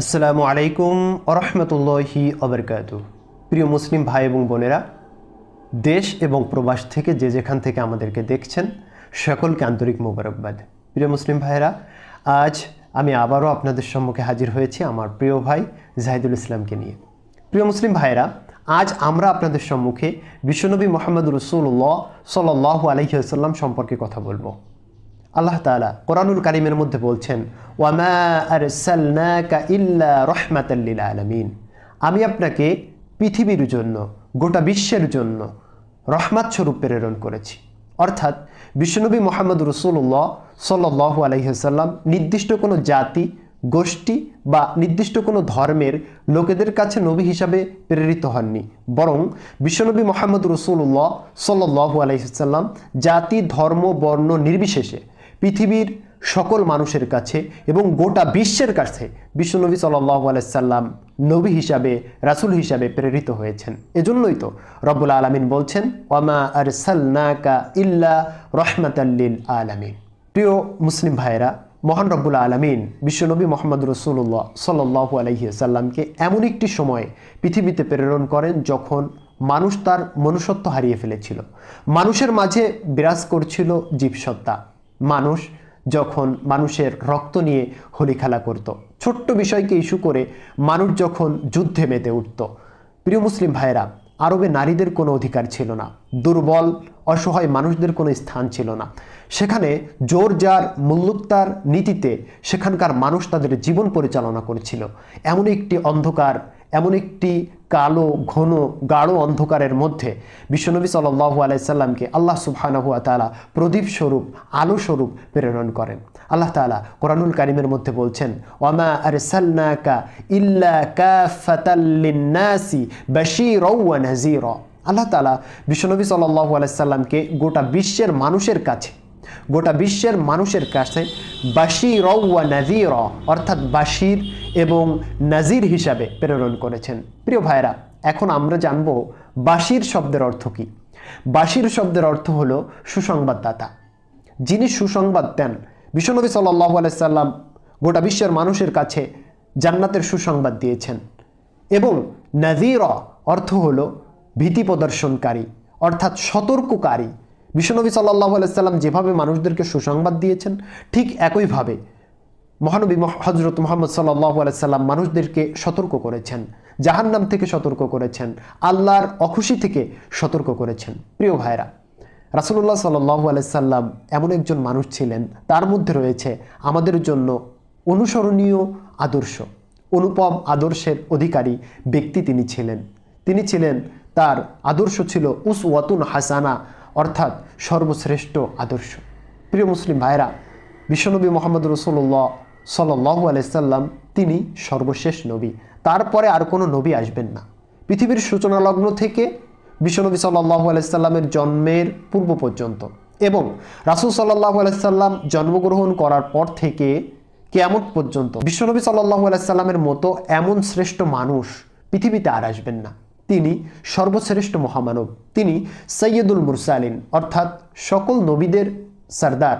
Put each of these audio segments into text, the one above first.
আসসালামু আলাইকুম আরহামতুল্লাহি আবরকাত প্রিয় মুসলিম ভাই এবং বোনেরা, দেশ এবং প্রবাস থেকে যে যেখান থেকে আমাদেরকে দেখছেন, সকলকে আন্তরিক মোবারকবাদ। প্রিয় মুসলিম ভাইয়েরা, আজ আমি আবারও আপনাদের সম্মুখে হাজির হয়েছি আমার প্রিয় ভাই জাহিদুল ইসলামকে নিয়ে। প্রিয় মুসলিম ভাইয়েরা, আজ আমরা আপনাদের সম্মুখে বিশ্বনবী মোহাম্মদ রসুল্লাহ সাল্লাহ আলহিহাল্লাম সম্পর্কে কথা বলব। আল্লাহ তাআলা কোরআনুল কারিমের মধ্যে বলছেন আরসালনাকা ইল্লা আমি আপনাকে পৃথিবীর জন্য, গোটা বিশ্বের জন্য রহমাত স্বরূপ প্রেরণ করেছি। অর্থাৎ বিশ্বনবী মোহাম্মদ রসুল্লাহ সাল্লাহ আলহিহাল্লাম নির্দিষ্ট কোনো জাতি, গোষ্ঠী বা নির্দিষ্ট কোনো ধর্মের লোকেদের কাছে নবী হিসাবে প্রেরিত হননি। বরং বিশ্বনবী মোহাম্মদ রসুল্লাহ সাল্লাহ আলহিসাল্লাম জাতি, ধর্ম, বর্ণ নির্বিশেষে পৃথিবীর সকল মানুষের কাছে এবং গোটা বিশ্বের কাছে বিশ্বনবী সাল্লাহ আলাইসাল্লাম নবী হিসাবে, রাসুল হিসাবে প্রেরিত হয়েছেন। এজন্যই তো রব্বুল আলমিন বলছেন ওয়ামা আর সাল্নাকা ইল্লা রহমাতাল্লিল আলামিন। প্রিয় মুসলিম ভাইয়েরা, মহান রব্বুল আলমিন বিশ্বনবী মোহাম্মদ রসুল্লাহ সাল্লাহ আলহিসাল্লামকে এমন একটি সময়ে পৃথিবীতে প্রেরণ করেন যখন মানুষ তার মনুষ্যত্ব হারিয়ে ফেলেছিল। মানুষের মাঝে বিরাজ করছিল জীবসত্তা। মানুষ যখন মানুষের রক্ত নিয়ে হোলি খেলা করত। ছোট্ট বিষয়কে ইস্যু করে মানুষ যখন যুদ্ধে মেতে উঠত। প্রিয় মুসলিম ভাইয়েরা, আরবে নারীদের কোনো অধিকার ছিল না। দুর্বল, অসহায় মানুষদের কোনো স্থান ছিল না। সেখানে জোর যার মূল্যোত্তার নীতিতে সেখানকার মানুষ তাদের জীবন পরিচালনা করেছিল। এমন একটি অন্ধকার, এমন একটি কালো, ঘন, গাঢ় অন্ধকারের মধ্যে বিশ্বনবী সাল্লাহ আলাইসাল্লামকে আল্লাহ সুবহানাহুয়া তালা প্রদীপ স্বরূপ, আলো স্বরূপ প্রেরণ করেন। আল্লাহ তালা কোরআনুল কারিমের মধ্যে বলছেন, ওয়ামা আর সাল্লাকা ইল্লা কাফাতাল্লিন্নাসি বাশীর ওয়া নাজির আল্লাহ তালা বিশ্বনবী সাল্লাহ আলাইসাল্লামকে গোটা বিশ্বের মানুষের কাছে গোটা বিশ্বের মানুষের কাছে বাশির ওয়া নাজির অর্থাৎ বাশির এবং নাজির হিসাবে প্রেরণ করেছেন। প্রিয় ভাইরা এখন আমরা জানব বাশির শব্দের অর্থ কী? বাশির শব্দের অর্থ হলো সুসংবাদদাতা। যিনি সুসংবাদ দেন, বিশ্বনবী সাল্লাহ আলাইসাল্লাম গোটা বিশ্বের মানুষের কাছে জান্নাতের সুসংবাদ দিয়েছেন এবং নাজির অর্থ হলো ভীতি প্রদর্শনকারী, অর্থাৎ সতর্ককারী। বিশ্বনবী সাল্লাহ আলাইসাল্লাম যেভাবে মানুষদেরকে সুসংবাদ দিয়েছেন, ঠিক একইভাবে মহানবী হজরত মোহাম্মদ সাল্লাহ আলাইসাল্লাম মানুষদেরকে সতর্ক করেছেন, জাহান্নাম থেকে সতর্ক করেছেন, আল্লাহর অখুশি থেকে সতর্ক করেছেন। প্রিয় ভাইরা রাসুল্লাহ সাল্লাহ আলাইসাল্লাম এমন একজন মানুষ ছিলেন, তার মধ্যে রয়েছে আমাদের জন্য অনুসরণীয় আদর্শ, অনুপম আদর্শের অধিকারী ব্যক্তি তিনি ছিলেন। তিনি ছিলেন, তার আদর্শ ছিল উস ওয়াতুন হাসানা অর্থাৎ সর্বশ্রেষ্ঠ আদর্শ। প্রিয় মুসলিম ভাইরা বিশ্বনবী মোহাম্মদ রসুল্লাহ সাল্লু আলাইসাল্লাম তিনি সর্বশেষ নবী। তারপরে আর কোনো নবী আসবেন না। পৃথিবীর সূচনা লগ্ন থেকে বিশ্বনবী সাল্লাহ আলাইসাল্লামের জন্মের পূর্ব পর্যন্ত এবং রাসুল সাল্লাহ আলাইসাল্লাম জন্মগ্রহণ করার পর থেকে কেমন পর্যন্ত বিশ্বনবী সাল্লাহ আলাইসাল্লামের মতো এমন শ্রেষ্ঠ মানুষ পৃথিবীতে আর আসবেন না। তিনি সর্বশ্রেষ্ঠ মহামানব। তিনি সৈয়দুল মুরসালিন, অর্থাৎ সকল নবীদের সর্দার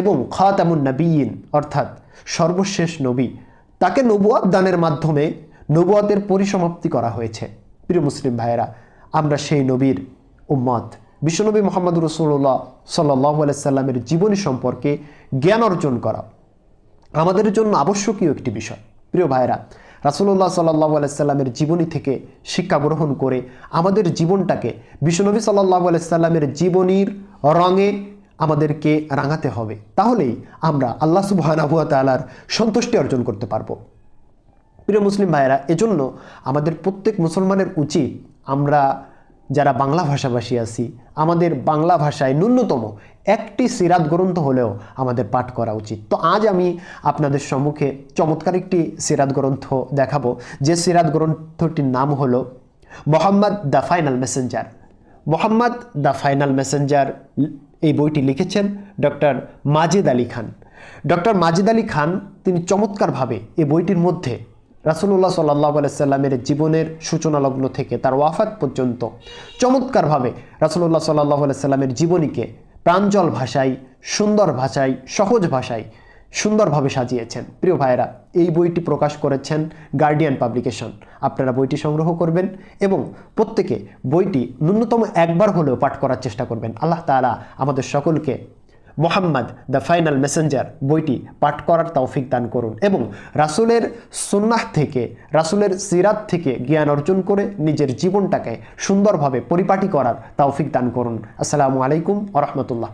এবং খাতামুন নবীন, অর্থাৎ সর্বশেষ নবী। তাকে নবুয়াদ দানের মাধ্যমে নবুয়াতের পরিসমাপ্তি করা হয়েছে। প্রিয় মুসলিম ভাইয়েরা, আমরা সেই নবীর উম্মত। বিশ্বনবী মোহাম্মদ রসুল্লাহ সাল্লাহ আলাইসাল্লামের জীবনী সম্পর্কে জ্ঞান অর্জন করা আমাদের জন্য আবশ্যকীয় একটি বিষয়। প্রিয় ভাইয়েরা রাসুল্লাহ সাল্লাহ আলাইসাল্লামের জীবনী থেকে শিক্ষা গ্রহণ করে আমাদের জীবনটাকে বিশ্বনবী সাল্লাহ আলাইসাল্লামের জীবনীর রঙে আমাদেরকে রাঙাতে হবে। তাহলেই আমরা আল্লাহ সুবাহানাহুয়া তালার সন্তুষ্টি অর্জন করতে পারব। প্রিয় মুসলিম ভাইয়েরা, এজন্য আমাদের প্রত্যেক মুসলমানের উচিত আমরা যারা বাংলা ভাষাভাষী আছি, আমাদের বাংলা ভাষায় ন্যূনতম একটি সিরাত গ্রন্থ হলেও আমাদের পাঠ করা উচিত। তো আজ আমি আপনাদের সম্মুখে চমৎকার একটি সিরাত গ্রন্থ দেখাবো। যে সিরাত গ্রন্থটির নাম হলো Mohammad the final messenger. Mohammad the final messenger এই বইটি লিখেছেন ডক্টর মাজেদ আলী খান। ডক্টর মাজেদ আলী খান তিনি চমৎকারভাবে এই বইটির মধ্যে রাসুল্লাহ সাল্লাহ আলাইসাল্লামের জীবনের সূচনা লগ্ন থেকে তার ওয়াফাত পর্যন্ত চমৎকারভাবে রাসুল্লাহ সাল্লাহ আলাইসাল্লামের জীবনীকে প্রাঞ্জল ভাষায়, সুন্দর ভাষায়, সহজ ভাষায় সুন্দরভাবে সাজিয়েছেন। প্রিয় ভাইয়েরা, এই বইটি প্রকাশ করেছেন গার্ডিয়ান পাবলিকেশন আপনারা বইটি সংগ্রহ করবেন এবং প্রত্যেকে বইটি ন্যূনতম একবার হলেও পাঠ করার চেষ্টা করবেন। আল্লাহ তাআলা আমাদের সকলকে মোহাম্মদ দ্য ফাইনাল মেসেঞ্জার বইটি পাঠ করার তৌফিক দান করুন এবং রাসুলের সুন্নাহ থেকে, রাসুলের সিরাত থেকে জ্ঞান অর্জন করে নিজের জীবনটাকে সুন্দরভাবে পরিপাটি করার তৌফিক দান করুন। আসসালামু আলাইকুম আ রহমতুল্লাহ।